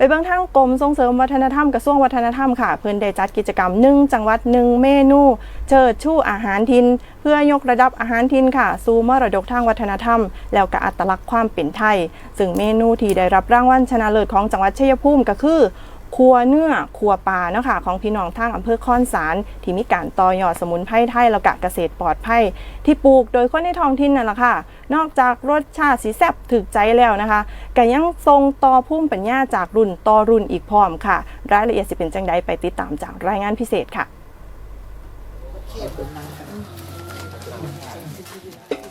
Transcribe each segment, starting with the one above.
ไปเบื้องทางกรมส่งเสริมวัฒนธรรมกระทรวงวัฒนธรรมค่ะ เพิ่นได้จัดกิจกรรมหนึ่งจังหวัดหนึ่งเมนู เชิดชู่อาหารทิน เพื่อยกระดับอาหารทินค่ะ สู่มรดกทางวัฒนธรรม แล้วก็อัตลักษณ์ความเป็นไทย ซึ่งเมนูที่ได้รับรางวัลชนะเลิศของจังหวัดชัยภูมิก็คือ ครัวเนื้อครัวปลาเนาะค่ะของพี่น้องทางอำเภอคอนสารที่มีการต่อยอดสมุนไพรไทยแล้วก็เกษตรปลอดภัยที่ปลูกโดยคนในท้องถิ่นนั่นแหละค่ะ นอกจากรสชาติสีแซ่บถึกใจแล้วนะคะก็ยังทรงต่อพุ่มปัญญาจากรุ่นต่อรุ่นอีกพร้อมค่ะ รายละเอียดสิเป็นจังใดไปติดตามจากรายงานพิเศษค่ะ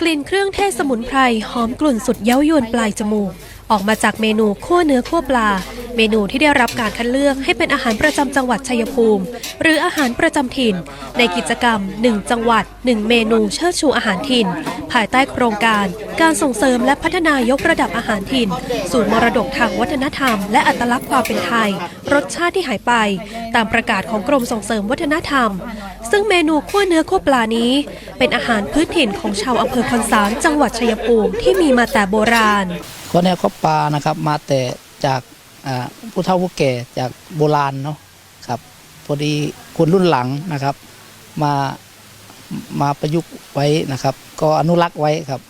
กลิ่นเครื่องเทศสมุนไพรหอมกลุ่นสุดเย้ายวนปลายจมูก ออกมาจากเมนูคั่วเนื้อคั่วปลา เมนูที่ได้รับการคัดเลือกให้เป็นอาหารประจำจังหวัดชัยภูมิ หรืออาหารประจำถิ่น ในกิจกรรม 1 จังหวัด 1 เมนูเชิดชูอาหารถิ่น ภายใต้โครงการ การส่งเสริมและพัฒนายกระดับอาหารถิ่น สู่มรดกทางวัฒนธรรม และอัตลักษณ์ความเป็นไทย รสชาติที่หายไป ตามประกาศของกรมส่งเสริมวัฒนธรรม ซึ่งเมนูคั่วเนื้อคั่วปลานี้ เป็นอาหารพื้นถิ่นของชาวอำเภอคอนสารจังหวัดชัยภูมิที่มีมาแต่โบราณข้อแนวข้อปลานะครับมาแต่จาก ผู้เฒ่าผู้แก่จากโบราณเนาะครับพอดีคนรุ่นหลังนะครับ มามาประยุกต์ไว้นะครับ ก็อนุรักษ์ไว้ครับ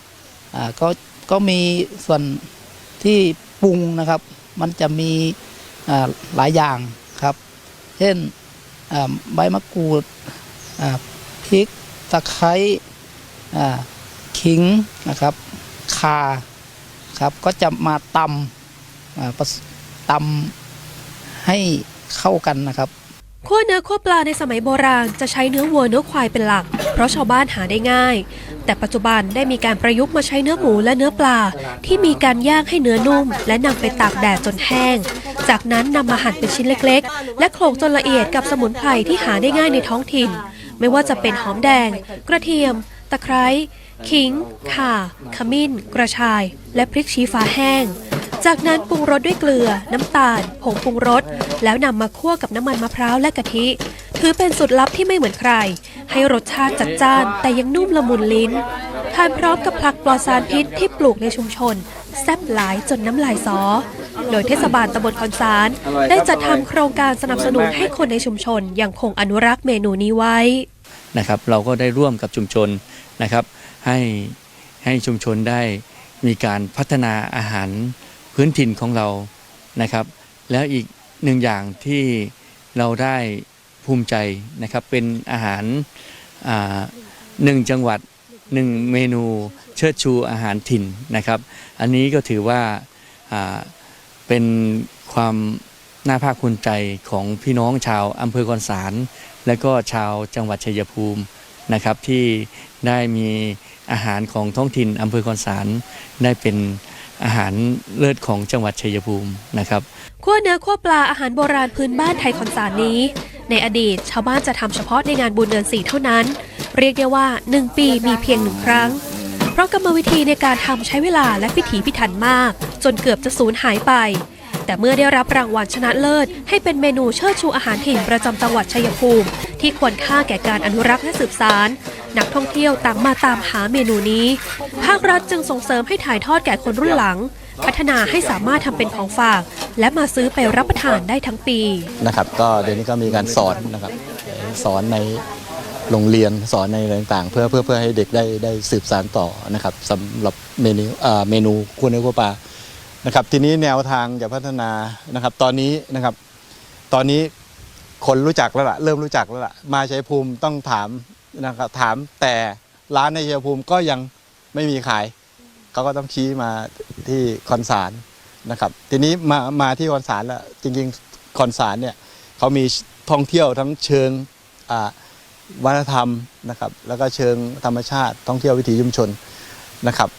ก็ก็มีส่วนที่ปรุงนะครับ มันจะมีหลายอย่างครับ เช่นใบมะกรูดพริกตะไคร้ขิงนะครับข่าครับก็จะมาตำผส ตำให้เข้ากันนะครับคั่วเนื้อคั่วปลาในสมัยโบราณจะใช้เนื้อวัวเนื้อควายเป็นหลัก เพราะชาวบ้านหาได้ง่าย แต่ปัจจุบันได้มีการประยุกต์มาใช้เนื้อหมูและเนื้อปลา ที่มีการย่างให้เนื้อนุ่ม และนำไปตากแดดจนแห้ง จากนั้นนำมาหั่นเป็นชิ้นเล็กๆ และโขลกจนละเอียดกับสมุนไพรที่หาได้ง่ายในท้องถิ่น ไม่ว่าจะเป็นหอมแดง กระเทียม ตะไคร้ขิงข่า ขมิ้น กระชาย และพริกชี้ฟ้าแห้ง จากนั้นปรุงรสด้วยเกลือ น้ำตาล ผงปรุงรส แล้วนำมาคั่วกับน้ำมันมะพร้าวและกะทิ ถือเป็นสูตรลับที่ไม่เหมือนใคร ให้รสชาติจัดจ้าน แต่ยังนุ่มละมุนลิ้น ทานพร้อมกับผักปลอดสารพิษที่ปลูกในชุมชน แซ่บหลายจนน้ำลายสอ โดยเทศบาลตำบลคอนสาร ได้จัดทำโครงการสนับสนุนให้คนในชุมชนยังคงอนุรักษ์เมนูนี้ไว้นะครับเราก็ได้ร่วมกับชุมชนนะครับให้ให้ชุมชนได้มีการพัฒนาอาหาร พื้นถิ่นของเรานะครับ แล้วอีกหนึ่งอย่างที่เราได้ภูมิใจนะครับ เป็นอาหาราหนึ่งจังหวัดหนึ่งเมนูเชิดชูอาหารถิ่นนะครับ อันนี้ก็ถือว่าอ่าเป็นความน่าภาคภูมิใจของพี่น้องชาวอำเภอคอนสาร และก็ชาวจังหวัดชัยภูมินะครับที่ได้มีอาหารของท้องถิ่นอำเภอคอนสารได้เป็น อาหารเลิศของจังหวัดชัยภูมินะครับคั่วเนื้อคั่วปลาอาหารโบราณพื้นบ้านไทยคอนสารนี้ ในอดีตชาวบ้านจะทำเฉพาะในงานบุญเดือนสี่เท่านั้น เรียกได้ว่า 1 ปีมีเพียงหนึ่งครั้ง เพราะกรรมวิธีในการทำใช้เวลาและพิถีพิถันมาก จนเกือบจะสูญหายไป แต่เมื่อได้รับรางวัลชนะเลิศ ให้เป็นเมนูเชิดชูอาหารถิ่นประจำจังหวัดชัยภูมิ ที่ควรค่าแก่การอนุรักษ์และสืบสาน นักท่องเที่ยวต่างมาตามหาเมนูนี้ ภาครัฐจึงส่งเสริมให้ถ่ายทอดแก่คนรุ่นหลัง พัฒนาให้สามารถทำเป็นของฝาก และมาซื้อไปรับประทานได้ทั้งปีนะครับก็เดี๋ยวนี้ก็มีการสอนนะครับสอนในโรงเรียนสอนในอะไรต่างๆ เพื่อเพื่อเพื่อให้เด็กได้ได้สืบสานต่อนะครับสำหรับเมนูอ่าเมนูคั่วเนื้อคั่วปลานะครับทีนี้แนวทางจะพัฒนานะครับ ตอนนี้นะครับ ตอนนี้คนรู้จักแล้วล่ะเริ่มรู้จักแล้วล่ะมาใชัยภูมิต้องถาม นะครับถามแต่ร้านในเชัยภูมิก็ยังไม่มีขายเขาก็ต้องชี้มาที่คอนสารนะครับ ทีนี้มามาที่คอนสารแล้วจริงๆคอนสารเนี่ยเขามีท่องเที่ยวทั้งเชิงวัฒนธรรมนะครับ แล้วก็เชิงธรรมชาติท่องเที่ยววิถีชุมชนนะครับ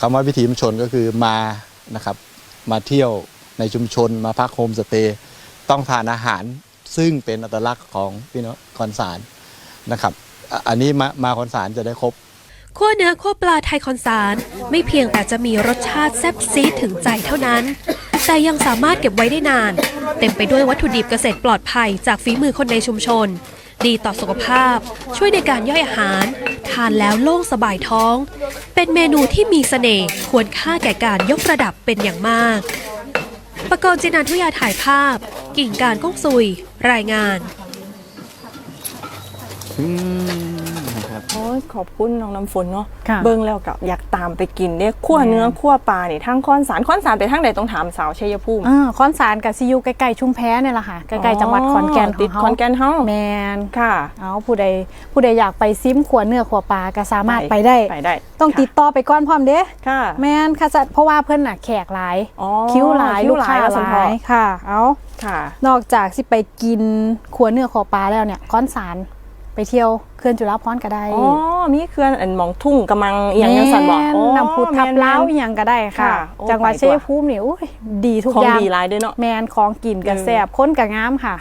คำว่าวิถีชุมชนก็คือมานะครับ มาเที่ยวในชุมชน มาพักโฮมสเตย์ต้องทานอาหารซึ่งเป็นอัตลักษณ์ของพี่น้องคอนสารนะครับ อันนี้มามาคอนสารจะได้ครบคั่วเนื้อคั่วปลาไทยคอนสารไม่เพียงแต่จะมีรสชาติแซ่บซีดถึงใจเท่านั้น แต่ยังสามารถเก็บไว้ได้นาน เต็มไปด้วยวัตถุดิบเกษตรปลอดภัยจากฝีมือคนในชุมชน ดีต่อสุขภาพ ช่วยในการย่อยอาหาร ทานแล้วโล่งสบายท้อง เป็นเมนูที่มีเสน่ห์ควรค่าแก่การยกระดับเป็นอย่างมาก ประกรณ์จินันทุยาถ่ายภาพ กิ่งการก้องซุย รายงาน โอ้ยขอบคุณน้องน้ำฝนเนาะค่ะ เบิ่งแล้วกับอยากตามไปกินเนี่ยขั้วเนื้อขั้วปลานี่ทั้งค้อนสารค้อนสารไปทั้งใดต้องถามสาวชัยภูมิอ่าคอนสารกับซียูใกล้ๆชุมแพเนี่ยแหละค่ะใกล้ๆจังหวัดขอนแก่นขติอดงเขาขอนแก่นเฮาแมนค่ะ เอาผู้ใดผู้ใดอยากไปซิมขวเนื้อขวปลาก็สามารถไปไปได้ ไปได้ต้องค่ะติดต่อไปก่อนพร้อมเด้ค่ะแมนค่ะจะเพราะว่าเพิ่นน่ะแขกหลาย อ๋อคิ้วหลายคิ้ลูวกหลายค้าว่าหสันพอลายค่ะ เอาค่ะ นอกจากสิไปกินขวเนื้อขวปลาแล้วเนี่ยก้อนสาร ไปเที่ยวเขื่อนจุฬาภรณ์ก็ได้อ๋อมีเคลื่อนอันหมองทุ่งกำลังเอียงยังสันบอกแม่อ๋อน้ำพุทับแม่นๆเล้าวอหย่างก็ได้ค่ะ ค่ะโอ้จังหวัดไปชักว่า ยภูมินี่อุ้ยดีทุกของอย่างดีหลายด้วยเนาะ แมนของกินกับเออแสบค้นกับงามค่ะ